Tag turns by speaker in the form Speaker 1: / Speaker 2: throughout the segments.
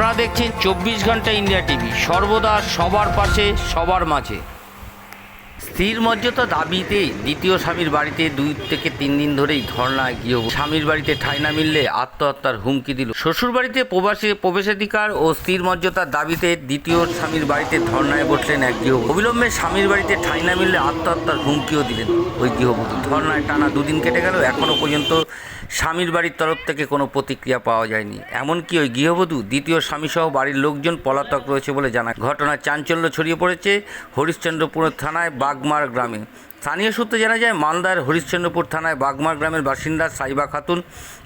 Speaker 1: আপনারা দেখছেন চব্বিশ ঘণ্টা ইন্ডিয়া টিভি। সর্বদা সবার পাশে, সবার মাঝে। স্থির মর্যাদা দাবিতে দ্বিতীয় স্বামীর বাড়িতে দুই থেকে তিন দিন ধরেই ধর্নায় গৃহ স্বামীর বাড়িতে ঠাই না মিললে আত্মহত্যার হুমকি দিল। শ্বশুর বাড়িতে প্রবাসী, প্রবেশাধিকার ও স্থির মর্যাদার দাবিতে দ্বিতীয় স্বামীর বাড়িতে ধর্নায় বসলেন এক গৃহ অবিলম্বে স্বামীর বাড়িতে ঠাই না মিললে আত্মহত্যার হুমকিও দিলেন ওই গৃহবধূ। ধর্নায় টানা দুদিন কেটে গেল এখনও পর্যন্ত স্বামীর বাড়ির তরফ থেকে কোনো প্রতিক্রিয়া পাওয়া যায়নি। এমনকি ওই গৃহবধূ, দ্বিতীয় স্বামীসহ বাড়ির লোকজন পলাতক রয়েছে বলে জানা ঘটনার চাঞ্চল্য ছড়িয়ে পড়েছে হরিশ্চন্দ্রপুর থানায় বাগমার গ্রামে। স্থানীয় সূত্রে জানা যায়, মালদার হরিশ্চন্দ্রপুর থানায় বাগমার গ্রামের বাসিন্দা সাইবা খাতুন।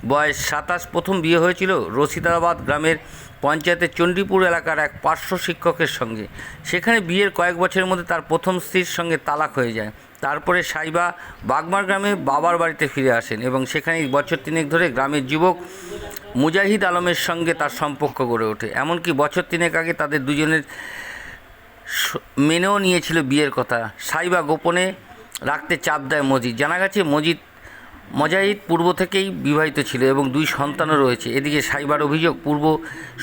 Speaker 1: বয়স সাতাশ, প্রথম বিয়ে হয়েছিল রশিদাবাদ গ্রামের পঞ্চায়েতের চণ্ডীপুর এলাকার এক পার্শ্ব শিক্ষকের সঙ্গে। সেখানে বিয়ের কয়েক বছরের মধ্যে তার প্রথম স্ত্রীর সঙ্গে তালাক হয়ে যায়। তারপরে সাইবা বাগমার গ্রামে বাবার বাড়িতে ফিরে আসেন এবং সেখানে বছর তিনেক ধরে গ্রামের যুবক মুজাহিদ আলমের সঙ্গে তার সম্পর্ক গড়ে ওঠে। এমনকি বছর তিনেক আগে তাদের দুজনের মেনেও নিয়েছিল বিয়ের কথা। সাইবা গোপনে রাখতে চাপ দেয় মজিদ। জানা গেছে মজিদ মজাহিদ পূর্ব থেকেই বিবাহিত ছিল এবং দুই সন্তানও রয়েছে। এদিকে সাইবার অভিযোগ পূর্ব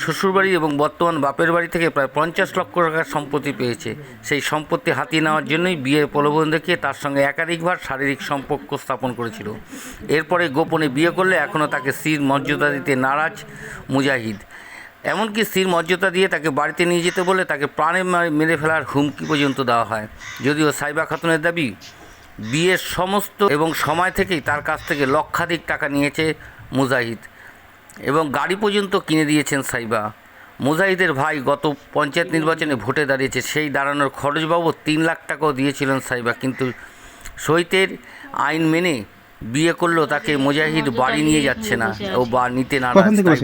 Speaker 1: শ্বশুরবাড়ি এবং বর্তমান বাপের বাড়ি থেকে প্রায় পঞ্চাশ লক্ষ টাকার সম্পত্তি পেয়েছে। সেই সম্পত্তি হাতিয়ে নেওয়ার জন্যই বিয়ের প্রলোভন দেখিয়ে তার সঙ্গে একাধিকবার শারীরিক সম্পর্ক স্থাপন করেছিল। এরপরে গোপনে বিয়ে করলে এখনও তাকে স্ত্রীর মর্যাদা দিতে নারাজ মুজাহিদ। এমনকি স্ত্রীর মর্যাদা দিয়ে তাকে বাড়িতে নিয়ে যেতে বলে তাকে প্রাণে মেরে ফেলার হুমকি পর্যন্ত দেওয়া হয়। যদিও সাইবা খাতুনের দাবি বিয়ের সমস্ত এবং সময় থেকেই তার কাছ থেকে লক্ষাধিক টাকা নিয়েছে মুজাহিদ এবং গাড়ি পর্যন্ত কিনে দিয়েছেন সাইবা। মুজাহিদের ভাই গত পঞ্চায়েত নির্বাচনে ভোটে দাঁড়িয়েছে সেই দাঁড়ানোর খরচ বাবদ তিন লাখ টাকাও দিয়েছিলেন সাইবা। কিন্তু সহিতের আইন মেনে বিয়ে করলেও তাকে মুজাহিদ বাড়ি নিয়ে যাচ্ছে না ও বা নিতে না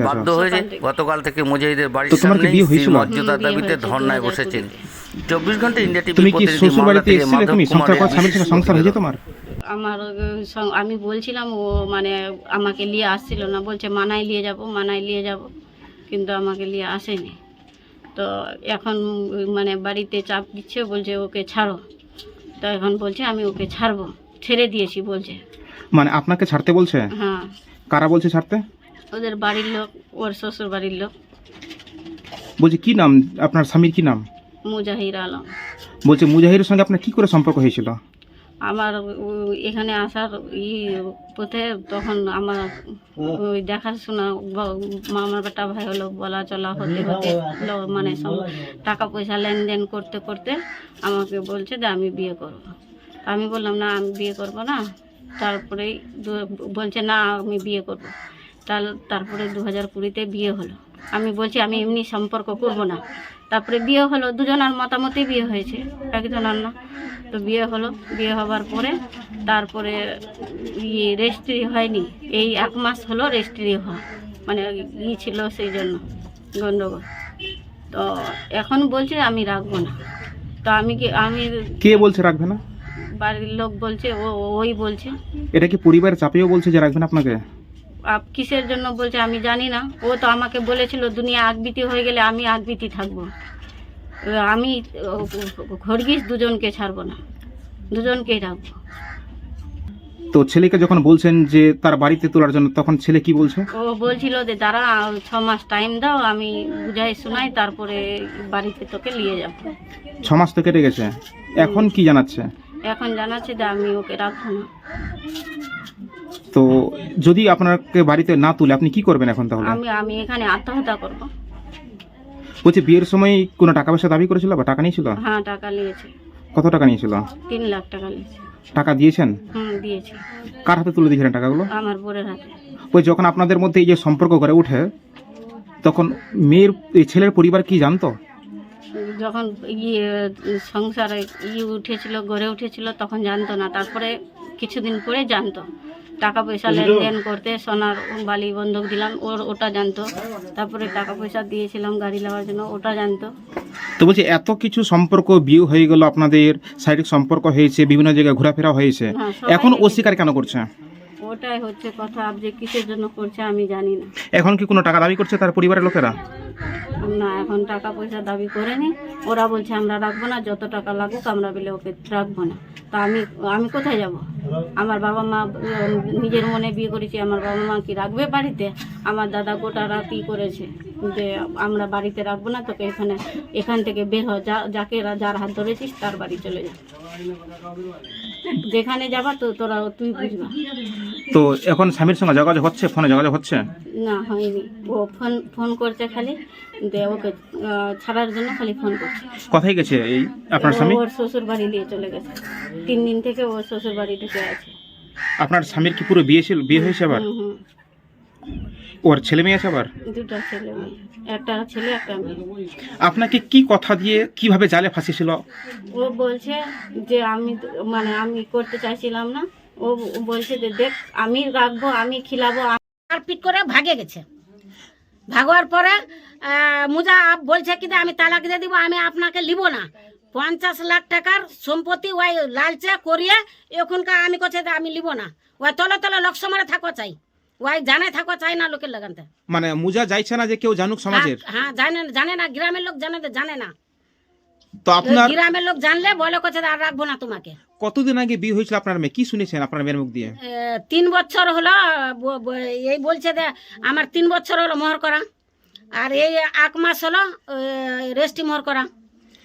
Speaker 1: বাধ্য হয়েছে গতকাল থেকে মুজাহিদের বাড়ির সামনে মর্যাদার দাবিতে ধর্নায় বসেছেন। চব্বিশ ঘণ্টা ইন্ডিয়া টিভি
Speaker 2: তুমি কি শ্বশুর বাড়িতে এসেছিলে তুমি? সংসার করা স্বামীর সঙ্গে সংসার হয়েছে তোমার?
Speaker 3: আমার আমি বলছিলাম ও মানে আমাকে নিয়ে আসছিল না। বলছে মানায় নিয়ে যাব মানায় নিয়ে যাব। কিন্তু আমাকে নিয়ে আসেনি। তো এখন মানে বাড়িতে চাপ দিচ্ছে বলছে ওকে ছাড়ো। তো এখন বলছে আমি ওকে ছাড়বো। ছেড়ে দিয়েছি বলছে।
Speaker 2: মানে আপনাকে ছাড়তে বলছে?
Speaker 3: হ্যাঁ।
Speaker 2: কারা বলছে ছাড়তে?
Speaker 3: ওদের বাড়ির লোক ওর শ্বশুর বাড়ির লোক।
Speaker 2: বলছে কি নাম? আপনার স্বামীর কি নাম?
Speaker 3: মুজাহির আলম।
Speaker 2: বলছে মুজাহিরের সঙ্গে আপনার কি করে সম্পর্ক হয়েছিল?
Speaker 3: আমার উ- এখানে আসার ই পথে তখন আমার ওই দেখাশোনা ব- মামার বেটা ভাই হলো বলা চলা হতে হতে মানে সব টাকা পয়সা লেনদেন করতে করতে আমাকে বলছে যে আমি বিয়ে করব। আমি বললাম না আমি বিয়ে করব না। তারপরেই দু- বলছে না আমি বিয়ে করব। তার তারপরে দু হাজার কুড়িতে বিয়ে হলো। আমি বলছি আমি এমনি সম্পর্ক করব না। তারপরে বিয়ে হলো দুজনের মতামতে বিয়ে হয়েছে একজনের না। তো বিয়ে হলো বিয়ে হবার পরে তারপরে ইয়ে রেজিস্ট্রি হয়নি। এই এক মাস হলো রেজিস্ট্রি হওয়া মানে ই ছিল সেই জন্য গণ্ডগোল তো এখন বলছে আমি রাখব না। তো আমি কি আমি
Speaker 2: কে বলছে রাখবে না?
Speaker 3: বাড়ির লোক বলছে ও ওই বলছে।
Speaker 2: এটা কি পরিবারের চাপেও বলছে যে রাখবেন আপনাকে?
Speaker 3: আপ কিসের জন্য বলছে আমি জানি না। ও তো আমাকে বলেছিল দুনিয়া আগবিতি হয়ে গেলে আমি আগবিতি থাকব। আমি ঘরগিস দুজনকে ছাড়বো না। দুজনকেই রাখব।
Speaker 2: তো ছেলেকে যখন বলছেন যে তার বাড়িতে তোলার জন্য তখন ছেলে কি বলছে?
Speaker 3: ও বলছিল যে দাঁড়া ছ মাস টাইম দাও আমি বুঝাই শোনাই তারপরে বাড়িতে তোকে নিয়ে যাব।
Speaker 2: ছ মাস তো কেটে গেছে। এখন কি জানাচ্ছে?
Speaker 3: এখন জানাচ্ছে যে আমি ওকে রাখব না।
Speaker 2: তো যদি আপনাকে বাড়িতে না তুলে আপনি কি করবেন এখন তাহলে?
Speaker 3: আমি আমি এখানে আত্মহত্যা করব।
Speaker 2: বলছে বিয়ের সময় কোনো টাকা পয়সা দাবি করেছিল বা টাকা নিয়েছিল?
Speaker 3: হ্যাঁ টাকা নিয়েছে।
Speaker 2: কত টাকা নিয়েছিল?
Speaker 3: তিন লাখ টাকা নিয়েছে।
Speaker 2: টাকা দিয়েছেন?
Speaker 3: হুম দিয়েছে।
Speaker 2: কার হাতে তুলে দিয়েছিলেন টাকাগুলো?
Speaker 3: আমার বোরের হাতে।
Speaker 2: ওই যখন আপনাদের মধ্যে এই যে সম্পর্ক গড়ে ওঠে তখন মেয়ের এই ছেলের পরিবার কি জানতো?
Speaker 3: যখন ইয়ে সংসারে ই উঠেছিল গড়ে উঠেছিল তখন জানতো না। তারপরে কিছুদিন পরে জানতো। টাকা পয়সা লেনদেন করতে সোনার বালি বন্ধক দিলাম ওর ওটা জানতো। তারপরে টাকা পয়সা দিয়েছিলাম গাড়ি নেওয়ার জন্য ওটা জানতো।
Speaker 2: তো বলছি এত কিছু সম্পর্ক বিয়ে হয়ে গেল আপনাদের শারীরিক সম্পর্ক হয়েছে বিভিন্ন জায়গায় ঘোরাফেরা হয়েছে।
Speaker 3: হ্যাঁ,
Speaker 2: এখন অস্বীকার কেন করছে?
Speaker 3: ওটাই হচ্ছে কথা আপনি যে কিসের জন্য করছে আমি জানি না।
Speaker 2: এখন কি কোনো টাকা দাবি করছে তার পরিবারের লোকেরা?
Speaker 3: না এখন টাকা পয়সা দাবি করেনি। ওরা বলছে আমরা রাখব না যত টাকা লাগুক আমরা বলে ওকে রাখব না। তা আমি আমি কোথায় যাব? আমার বাবা মা নিজের মনে বিয়ে করেছি আমার বাবা মা কি রাখবে বাড়িতে? আমার দাদা গোটারা কি করেছে। যে আমরা বাড়িতে রাখব না তোকে এখানে এখান থেকে বের হ যা যাকে যার হাত ধরেছিস তার বাড়ি চলে যা। যেখানে যাবা তো তোরা তুই বুঝবা।
Speaker 2: তো এখন স্বামীর সঙ্গে যোগাযোগ হচ্ছে? ফোনে যোগাযোগ হচ্ছে?
Speaker 3: না হয়নি। ও ফোন ফোন করছে খালি যে ওকে ছাড়ার জন্য খালি ফোন করছে।
Speaker 2: কোথায় গেছে এই আপনার স্বামী?
Speaker 3: ওর শ্বশুর বাড়ি দিয়ে চলে গেছে। তিন দিন থেকে ওর শ্বশুর বাড়ি ঢুকে আছে।
Speaker 2: আপনার স্বামীর কি পুরো বিয়ে ছিল? বিয়ে হয়েছে আবার? ওর ছেলে মেয়ে আছে আবার?
Speaker 3: দুটা ছেলে মেয়ে। একটা ছেলে একটা মেয়ে।
Speaker 2: আপনাকে কি কথা দিয়ে কীভাবে জালে ফাঁসিয়েছিল?
Speaker 3: ও বলছে যে আমি মানে আমি করতে চাইছিলাম না। ও বলছে যে দেখ আমি রাখব আমি খিলাবো
Speaker 4: মারপিট করে ভাগে গেছে। ভাগোয়ার পরে মুজা আপ বলছে কি আমি তালাক দিয়ে দিব আমি আপনাকে লিব না। পঞ্চাশ লাখ টাকার সম্পত্তি ওই লালচে করিয়ে এখনকার আমি করছে যে আমি লিব না। ওই তলে তলে লোক সমারে থাকো চাই। ওই জানে থাকো চাই না লোকের লাগানতে।
Speaker 2: মানে মুজা চাইছে না যে কেউ জানুক সমাজের?
Speaker 4: হ্যাঁ, হ্যাঁ জানে জানে না গ্রামের লোক জানে জানে না।
Speaker 2: তো আপনার
Speaker 4: গ্রামের লোক জানলে বলে যে আর রাখব না তোমাকে।
Speaker 2: কতদিন আগে বিয়ে হয়েছিল আপনার মেয়ে? কি শুনেছেন আপনার মেয়ের মুখ দিয়ে?
Speaker 4: তিন বছর হলো এই বলছে যে আমার তিন বছর হলো মোহর করা আর এই এক মাস হলো রেস্টি মোহর করা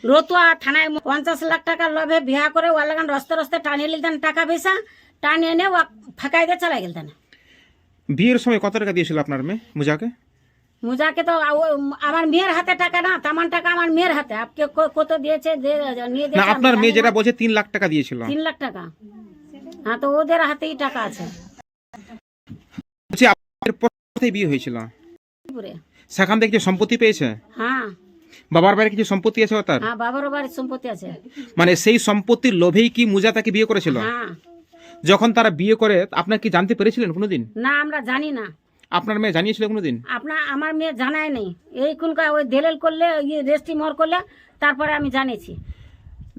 Speaker 4: রতুয়া থানায় পঞ্চাশ লাখ টাকার লোভে বিয়া করে ওয়ার লাগান রস্তে রস্তে টানিয়ে নিতেন টাকা পয়সা টানিয়ে এনে ও ফাঁকাই দিয়ে চলে গেলতেন
Speaker 2: বিয়ের সময় কত টাকা দিয়েছিল আপনার মেয়ে মুজাকে?
Speaker 4: মুজাকে তো আমার মেয়ের হাতে টাকা না তামান টাকা আমার মেয়ের হাতে। আপকে কত দিয়েছে
Speaker 2: না আপনার মেয়ে যেটা বলছে তিন লাখ টাকা দিয়েছিল।
Speaker 4: তিন লাখ টাকা। হ্যাঁ তো ওদের হাতেই টাকা আছে।
Speaker 2: বলছি আপনার বিয়ে হয়েছিল?
Speaker 4: পুরে
Speaker 2: সেখান থেকে কিছু সম্পত্তি পেয়েছে?
Speaker 4: হ্যাঁ।
Speaker 2: বাবার বাড়ি কিছু সম্পত্তি আছে তার?
Speaker 4: হ্যাঁ বাবারও বাড়ির সম্পত্তি আছে।
Speaker 2: মানে সেই সম্পত্তির লোভেই কি মুজা তাকে বিয়ে করেছিল?
Speaker 4: হ্যাঁ।
Speaker 2: যখন তারা বিয়ে করে আপনার কি জানতে পেরেছিলেন কোনোদিন?
Speaker 4: না আমরা জানি না।
Speaker 2: আপনার মেয়ে জানিয়েছিল কোনোদিন?
Speaker 4: আপনার আমার মেয়ে জানাই নেই। এই এইখানকার ওই দেলেল করলে ইয়ে রেস্টি মর করলে তারপরে আমি জানিয়েছি।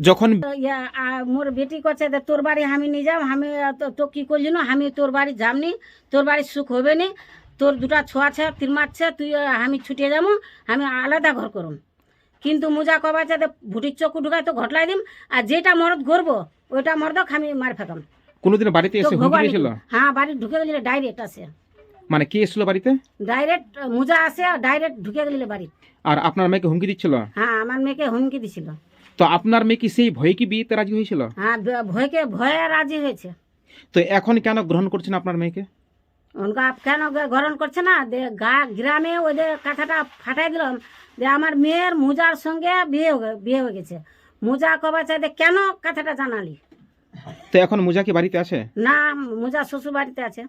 Speaker 2: যখন
Speaker 4: ইয়া, মোর বেটি করছে যে তোর বাড়ি আমি নিয়ে যাম আমি তো- কি করলি না আমি তোর বাড়ি যামনি তোর বাড়ি সুখ হবে নি তোর দুটা ছোঁয়া আছে তিন মারছে তুই আমি ছুটে যাব আমি আলাদা ঘর করুম। কিন্তু মুজা কবাছে যে ভুটির চকু ঢুকায় তো ঘটলাই দিম আর যেটা মরদ গড়বো ওইটা মরদক আমি মার ফেকাম।
Speaker 2: কোনোদিন বাড়িতে এসে হুমকি দিয়েছিল?
Speaker 4: হ্যাঁ বাড়ি ঢুকে গেলে ডাইরেক্ট আসে।
Speaker 2: মানে কে এসেছিল বাড়িতে?
Speaker 4: ডাইরেক্ট মুজা আসে ডাইরেক্ট ঢুকে গেলে বাড়ি।
Speaker 2: আর আপনার মেয়েকে হুমকি দিচ্ছিল?
Speaker 4: হ্যাঁ আমার মেয়েকে হুমকি দিছিল।
Speaker 2: তো আপনার মেয়ে কি সেই ভয়ে কি বিয়েতে রাজি হয়েছিল?
Speaker 4: হ্যাঁ ভয়কে ভয়ে রাজি হয়েছে।
Speaker 2: তো এখন কেন গ্রহণ করছেন আপনার মেয়েকে?
Speaker 4: ওনকা কেন গ্রহণ করছে না? যে গা গ্রামে ওদের কথাটা ফাটাই দিলাম। যে আমার মেয়ের মুজার সঙ্গে বিয়ে হয়ে- বিয়ে হয়ে গেছে। মুজা কবা চাই যে কেন কথাটা জানালি?
Speaker 2: তো এখন মুজা কি বাড়িতে আছে?
Speaker 4: না মুজা শ্বশুর বাড়িতে আছে।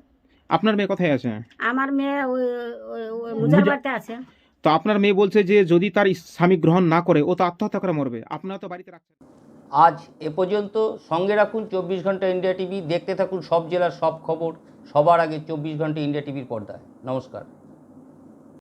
Speaker 2: আপনার মেয়ে কোথায় আছে?
Speaker 4: আমার মেয়ে ওই মুজার বাড়িতে আছে।
Speaker 2: তো আপনার মেয়ে বলছে যে যদি তার স্বামী গ্রহণ না করে ও তো আত্মহত্যা করে মরবে। আপনারা তো বাড়িতে রাখছেন।
Speaker 1: আজ এ পর্যন্ত সঙ্গে রাখুন চব্বিশ ঘণ্টা ইন্ডিয়া টিভি। দেখতে থাকুন সব জেলার সব খবর। সবার আগে চব্বিশ ঘণ্টা ইন্ডিয়া টিভির পর্দায়। নমস্কার।